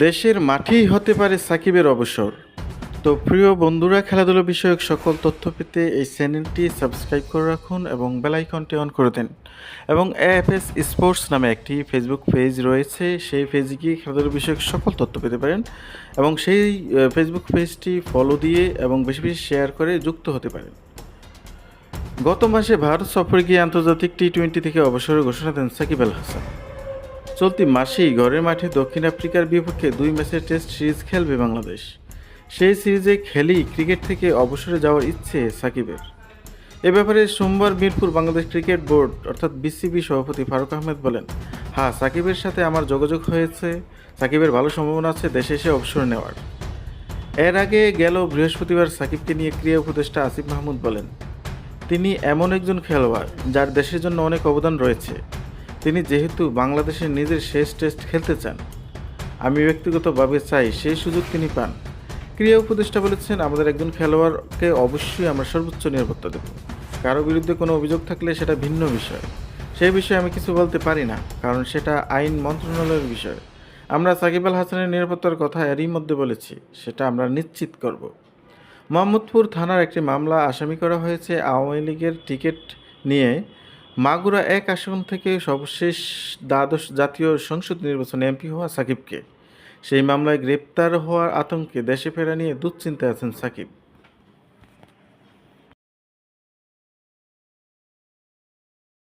দেশের মাঠেই হতে পারে সাকিবের অবসর। তো প্রিয় বন্ধুরা, খেলাধুলা বিষয়ক সকল তথ্য পেতে এই চ্যানেলটি সাবস্ক্রাইব করে রাখুন এবং বেলাইকনটি অন করে দিন। এবং এএফএস স্পোর্টস নামে একটি ফেসবুক পেজ রয়েছে, সেই পেজে গিয়ে খেলাধুলা বিষয়ক সকল তথ্য পেতে পারেন এবং সেই ফেসবুক পেজটি ফলো দিয়ে এবং বেশি বেশি শেয়ার করে যুক্ত হতে পারেন। গত মাসে ভারত সফরে গিয়ে আন্তর্জাতিক টি টোয়েন্টি থেকে অবসরের ঘোষণা দেন সাকিব আল হাসান। চলতি মাসেই ঘরের মাঠে দক্ষিণ আফ্রিকার বিপক্ষে দুই ম্যাচের টেস্ট সিরিজ খেলবে বাংলাদেশ। সেই সিরিজে খেলেই ক্রিকেট থেকে অবসরে যাওয়ার ইচ্ছে সাকিবের। এ ব্যাপারে সোমবার মিরপুর বাংলাদেশ ক্রিকেট বোর্ড, অর্থাৎ বিসিবি সভাপতি ফারুক আহমেদ বলেন হ্যাঁ সাকিবের সাথে আমার যোগাযোগ হয়েছে। সাকিবের ভালো সম্ভাবনা আছে, দেশে এসে অবসর নেওয়ার। এর আগে গেল বৃহস্পতিবার সাকিবকে নিয়ে ক্রীড়া উপদেষ্টা আসিফ মাহমুদ বলেন, তিনি এমন একজন খেলোয়াড় যার দেশের জন্য অনেক অবদান রয়েছে। তিনি যেহেতু বাংলাদেশের নিজের শেষ টেস্ট খেলতে চান, আমি ব্যক্তিগতভাবে চাই সেই সুযোগ তিনি পান। ক্রীড়া উপদেষ্টা বলেছেন, আমাদের একজন খেলোয়াড়কে অবশ্যই আমরা সর্বোচ্চ নিরাপত্তা দেব। কারও বিরুদ্ধে কোনো অভিযোগ থাকলে সেটা ভিন্ন বিষয়। সেই বিষয়ে আমি কিছু বলতে পারি না, কারণ সেটা আইন মন্ত্রণালয়ের বিষয়। আমরা সাকিব আল হাসানের নিরাপত্তার কথা এরই মধ্যে বলেছি, সেটা আমরা নিশ্চিত করব। মোহাম্মদপুর থানার একটি মামলা আসামি করা হয়েছে আওয়ামী লীগের টিকিট নিয়ে মাগুরা এক আসন থেকে সর্বশেষ দ্বাদশ জাতীয় সংসদ নির্বাচনে এমপি হওয়া সাকিবকে। সেই মামলায় গ্রেপ্তার হওয়ার আতঙ্কে দেশে ফেরা নিয়ে দুশ্চিন্তায় আছেন সাকিব।